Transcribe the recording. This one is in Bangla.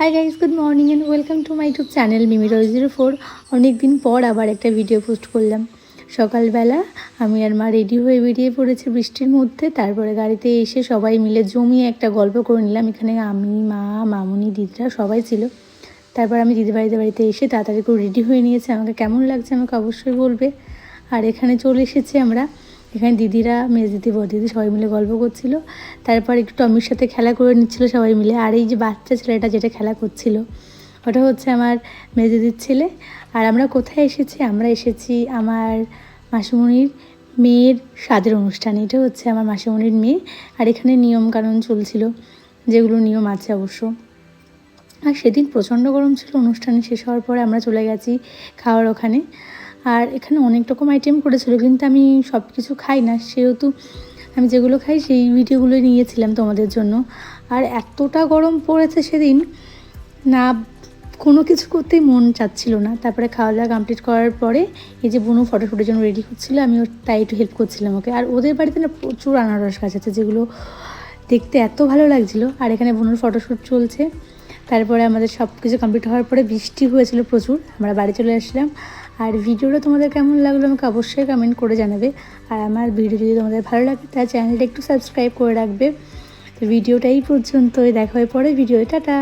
Hi guys good morning and welcome to my YouTube channel Mimi Roy zero four অনেক দিন পর আবার একটা ভিডিও পোস্ট করলাম। সকালবেলা আমি আর মা রেডি হয়ে বেরিয়ে পড়েছি বৃষ্টির মধ্যে। তারপরে গাড়িতে এসে সবাই মিলে জমিয়ে একটা গল্প করে নিলাম। এখানে আমি, মা, মামুনি, দিদিরা সবাই ছিল। তারপর আমি দিদি বাড়িতে বাড়িতে এসে তাড়াতাড়ি করে রেডি হয়ে নিয়েছি। আমাকে কেমন লাগছে আমাকে অবশ্যই বলবে। আর এখানে চলে এসেছি আমরা এখানে দিদিরা, মেজ দিদি, বড় দিদি সবাই মিলে গল্প করছিল। তারপর একটু টমির সাথে খেলা করে নিচ্ছিল সবাই মিলে। আর এই যে বাচ্চা ছেলেটা যেটা খেলা করছিল, ওটা হচ্ছে আমার মেজ দিদির ছেলে। আর আমরা কোথায় এসেছি? আমরা এসেছি আমার মাসিমণির মেয়ের স্বাদের অনুষ্ঠানে। এটা হচ্ছে আমার মাসিমণির মেয়ে। আর এখানে নিয়ম কানুন চলছিল, যেগুলো নিয়ম আছে অবশ্য। আর সেদিন প্রচণ্ড গরম ছিল। অনুষ্ঠানে শেষ হওয়ার পরে আমরা চলে গেছি খাওয়ার ওখানে। আর এখানে অনেক রকম আইটেম করেছিল, কিন্তু আমি সব কিছু খাই না। সেহেতু আমি যেগুলো খাই সেই ভিডিওগুলো নিয়েছিলাম তোমাদের জন্য। আর এতটা গরম পড়েছে সেদিন, না, কোনো কিছু করতেই মন চাচ্ছিল না। তারপরে খাওয়া দাওয়া কমপ্লিট করার পরে এই যে বুনু ফটো শুটের জন্য রেডি করছিল আমি ওর তাই একটু হেল্প করছিলাম ওকে। আর ওদের বাড়িতে না প্রচুর আনারস গাছ আছে, যেগুলো দেখতে এত ভালো লাগছিল। আর এখানে বুনুর ফটোশ্যুট চলছে। তারপরে আমাদের সব কিছু কমপ্লিট হওয়ার পরে বৃষ্টি হয়েছিল প্রচুর, আমরা বাড়ি চলে আসলাম। আর ভিডিওটা তোমাদের কেমন লাগল আমাকে অবশ্যই কমেন্ট করে জানাবে। আর আমার ভিডিও যদি তোমাদের ভালো লাগে, তাহলে চ্যানেলটা একটু সাবস্ক্রাইব করে রাখবে। তো ভিডিওটা এই পর্যন্তই, দেখা হয়ে পরে ভিডিও টাটা!